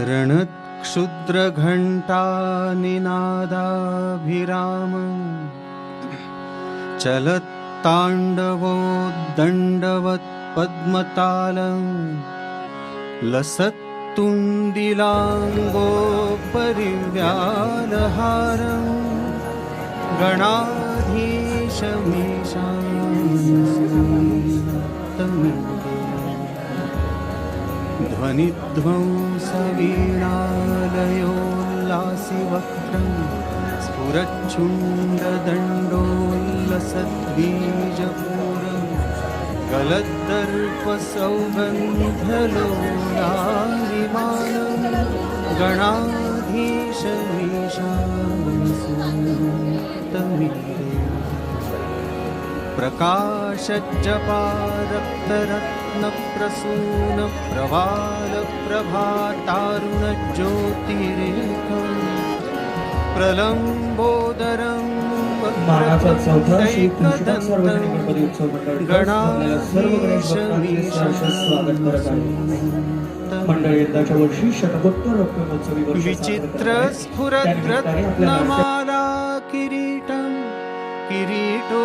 रणत्क्षुद्रघण्टानिनादाभिरामम् चलत्ताण्डवोद्दण्डवत्पद्मतालम् लसत्तुन्दिलाङ्गोपरिव्यालहारम् ध्वनिध्वंसवीणालयोल्लासि वक्त्रं स्फुरच्छुण्डदण्डोल्लसद्बीजपूरं गलद्दर्पसौगन्धलोलालिमानं गणाधीशमीशान्तमीरे प्रकाशजपारक्तरत्नप्रसूनप्रवालप्रभातारुणज्योतिरेकम् प्रलम्बोदरं मंडळ यंदाच्या वर्षी शतकोत्तर रत्नमोत्सवी विचित्र स्फुरत किरीटं किरीटो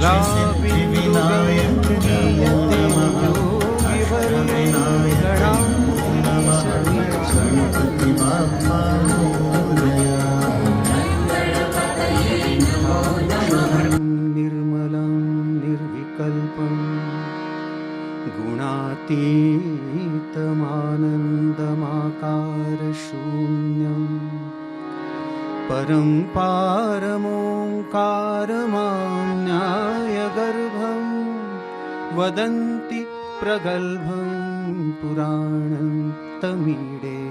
Love you. गुणातीतमानन्दमाकारशून्यम् परं पारमोङ्कारमान्यायगर्भं वदन्ति प्रगल्भं पुराणं तमीडे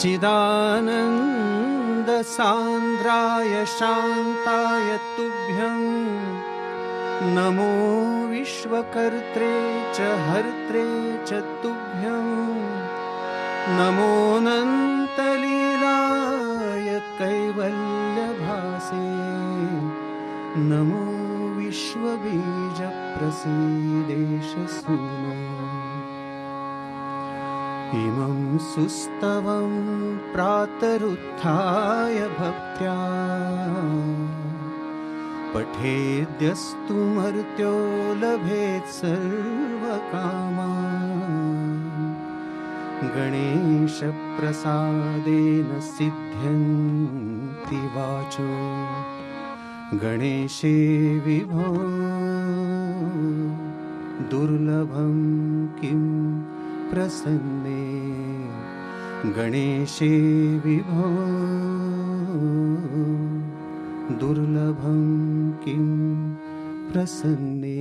चिदानन्दसान्द्राय शान्ताय तुभ्यं नमो विश्वकर्त्रे च हर्त्रे च तुभ्यं। नमोऽनन्तलीलाय कैवल्यभासे। नमो विश्वबीजप्रसीदेशसूनो। इमं सुस्तवं प्रातरुत्थाय भक्त्या पठेद्यस्तु मर्त्यो लभेत् सर्वकामा गणेशप्रसादेन सिद्ध्यन्ति वाचो। गणेशे विभो। दुर्लभं किं प्रसन्ने। गणेशे विभो दुर्लभं किं प्रसन्ने